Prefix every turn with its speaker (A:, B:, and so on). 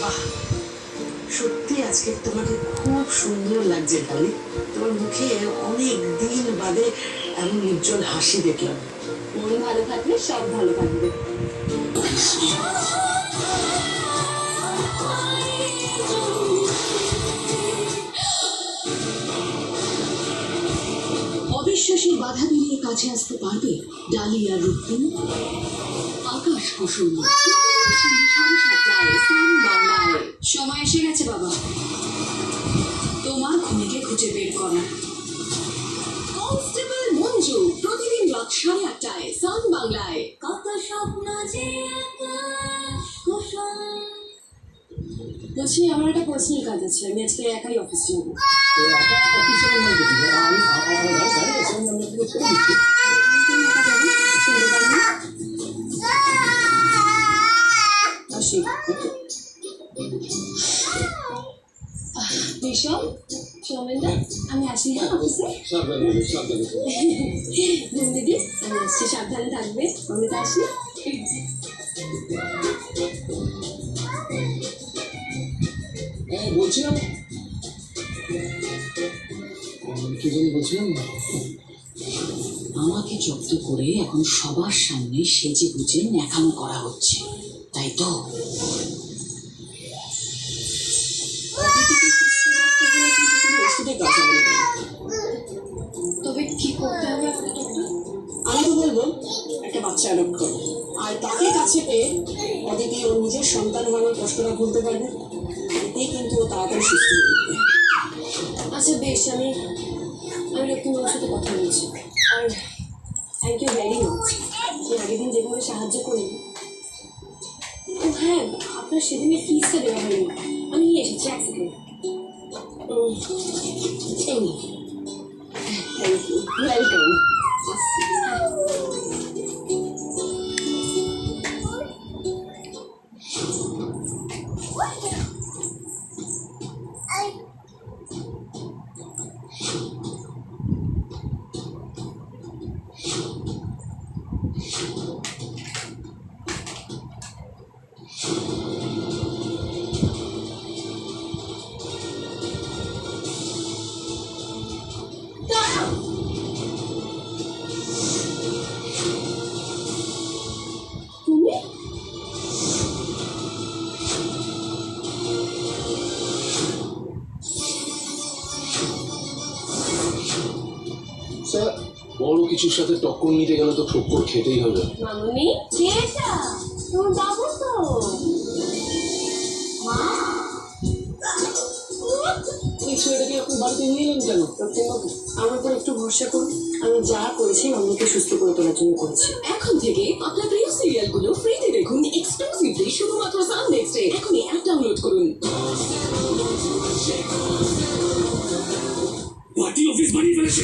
A: বাহ, সত্যি আজকে তোমাকে খুব সুন্দর লাগছে ডলি তোমার মুখে অনেক দিন বাদে এমন উজ্জ্বল হাসি দেখলাম।
B: মন ভালো থাকলে সব ভালো থাকবে। অবিশ্বাসী বাধা দিনে কাছে আসতে পারবে ডালিয়া রুক্মিণ আকাশ কুসুম। সময় এসে গেছে বাবা। তোমার খুনিকে খুঁজে বের করা। কনস্টেবল মঞ্জু প্রতিদিন রাত সাড়ে আটটায় সান বাংলায়। কত স্বপ্ন যে বলছি আমার একটা পার্সোনাল কাজ আছে আমি আজকে একাই অফিস যাব। তুমি একা যাবে শুনতে পারো না আসি বিশাল সৌমেনদা আমি আসি হ্যাঁ অফিসে হুম, দিদি আমি আসছি সাবধানে থাকবে আমি তো আসি
C: হ্যাঁ বলছিলাম কি বলছিলাম?
D: আমাকে জব্দ করে এখন সবার সামনে সেজে গুজে ন্যাকামো করা হচ্ছে তাই তো?
B: তবে কি করতে হবে আমি বলব একটা বাচ্চা অ্যাডপ্ট করো। আর তাকে কাছে পেয়ে অদিতি ওর নিজের সন্তান হওয়ার কষ্টটা ভুলতে পারবে। এতেই কিন্তু ও তাড়াতাড়ি সুস্থ হয়ে আচ্ছা বেশ আমি আমি রক্তিমার সাথে কথা বলছি। আর থ্যাংক ইউ ভেরি মাচ যে আগের দিন যেভাবে সাহায্য করলেন ও হ্যাঁ আপনার সেদিনের ফিজটা দেওয়া হয়নি। আমি নিয়ে এসেছি এক সেকেন্ড এই থ্যাংক ইউ ওয়েলকাম তুমি
C: স্যার বড় কিছুর সাথে টক্কর নিতে গেলে তো ঠক্কর খেতেই হবে।
B: মামনি কে এটা? তোমার বাবু তো।
A: এই ছেলেটাকে আপনি বাড়িতে নিয়ে এলেন কেন?
B: আমার উপর একটু ভরসা করুন। আমি যা করেছি মামনিকে সুস্থ করে তোলার জন্য করেছি। এখন থেকে আপনার প্রিয় সিরিয়ালগুলো ফ্রিতে দেখুন এক্সক্লুসিভলি শুধুমাত্র সাননেক্সটে এখনই অ্যাপ ডাউনলোড করুন।
E: পার্টি অফিস বানিয়ে ফেলেছে